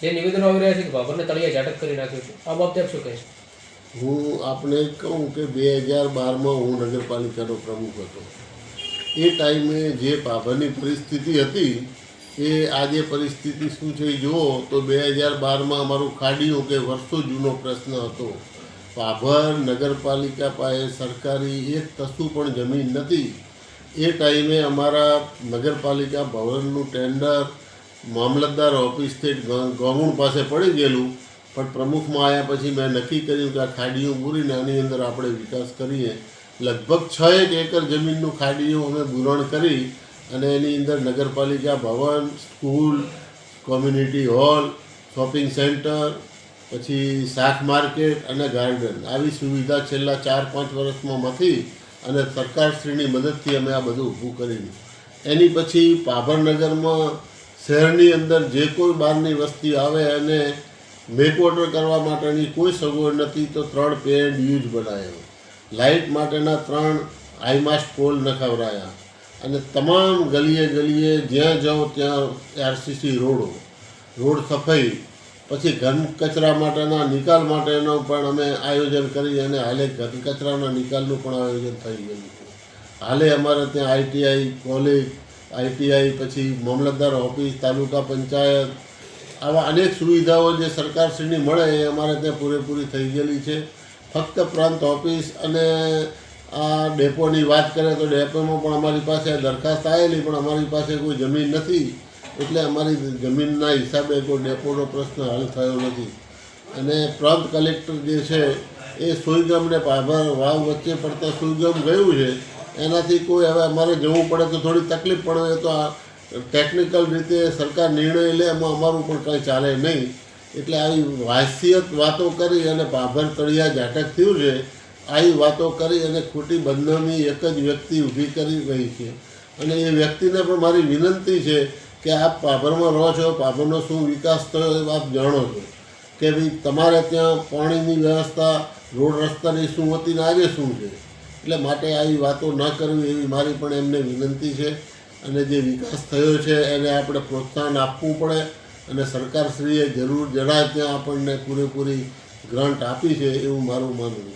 જે નિવેદનો આવી રહ્યા છે કે બાબરને તળિયા ઝાટક કરી નાખ્યું છે, આ બાબતે આપ શું કહેશો? હું આપને કહું કે બે હજાર બારમાં હું નગરપાલિકાનો પ્રમુખ હતો. એ ટાઈમે જે બાબરની પરિસ્થિતિ હતી, એ આજે પરિસ્થિતિ શું છે જુઓ તો બે હજાર બારમાં અમારું ખાડીયું કે વર્ષો જૂનો પ્રશ્ન હતો. પાભર નગરપાલિકા પાસે સરકારી એક કશું પણ જમીન નથી. એ ટાઈમે અમારા નગરપાલિકા ભવનનું ટેન્ડર મામલતદાર ઓફિસથી ગૌણ પાસે પડી ગયેલું, પણ પ્રમુખમાં આવ્યા પછી મેં નક્કી કર્યું કે આ ખાડીઓ પૂરીને આની અંદર આપણે વિકાસ કરીએ. લગભગ છ એક એકર જમીનનું ખાડીઓ અમે પૂરણ કરી અને એની અંદર નગરપાલિકા ભવન, school, community hall, shopping centre, પછી શાક માર્કેટ અને ગાર્ડન. આવી સુવિધા છેલ્લા ચાર પાંચ વર્ષમાં નથી અને સરકારશ્રીની મદદથી અમે આ બધું ઊભું કર્યું. એની પછી પાભરનગરમાં શહેરની અંદર જે કોઈ બહારની વસ્તી આવે અને મેકવોટર કરવા માટેની કોઈ સગવડ નથી, તો ત્રણ પેડ યુઝ બનાવ્યો લાઇટ માટેના ત્રણ હાઈમાસ્ટ પોલ નખાવરાયા. અને તમામ ગલીએ ગલીએ જ્યાં જાઓ ત્યાં આરસીસી રોડો. રોડ સફાઈ. પછી ઘન કચરા માટેના નિકાલ માટેનો પણ અમે આયોજન કરી અને હાલે ઘન કચરાના નિકાલનું પણ આયોજન થઈ ગયું છે. હાલે અમારે ત્યાં આઈટીઆઈ કોલેજ આઈટીઆઈ પછી મામલતદાર ઓફિસ, તાલુકા પંચાયત, આવા અનેક સુવિધાઓ જે સરકારશ્રીની મળે એ અમારે ત્યાં પૂરેપૂરી થઈ ગયેલી છે. ફક્ત પ્રાંત ઓફિસ અને આ ડેપોની વાત કરીએ તો ડેપોમાં પણ અમારી પાસે દરખાસ્ત આવેલી, પણ અમારી પાસે કોઈ જમીન નથી. એટલે અમારી જમીનના હિસાબે કોઈ ડેપોનો પ્રશ્ન હલ થયો નથી. અને પ્રાંત કલેક્ટર જે છે, એ સુઈગામ ને પાભર વાવ વચ્ચે પડતા સુઈગામ ગયું છે. એનાથી કોઈ હવે અમારે જવું પડે તો થોડી તકલીફ પડે તો આ ટેકનિકલ રીતે સરકાર નિર્ણય લે, એમાં અમારું પણ કંઈ ચાલે નહીં. એટલે આવી વાસિયત વાતો કરી અને ભાભર તળિયા જાટક થયું છે, આવી વાતો કરી અને ખોટી બંધની એક જ વ્યક્તિ ઊભી કરી રહી છે. અને એ વ્યક્તિને પણ મારી વિનંતી છે કે આપ પાભરમાં રહો છો પાભરનો શું વિકાસ થયો એ આપ જાણો છો. કે ભાઈ તમારે ત્યાં પાણીની વ્યવસ્થા, રોડ રસ્તાની શું હતી ને આજે શું છે? એટલે માટે આવી વાતો ન કરવી એવી મારી પણ એમને વિનંતી છે. અને જે વિકાસ થયો છે એને આપણે પ્રોત્સાહન આપવું પડે અને સરકારશ્રીએ જરૂર જણાય ત્યાં આપણને પૂરેપૂરી ગ્રાન્ટ આપી છે એવું મારું માનવું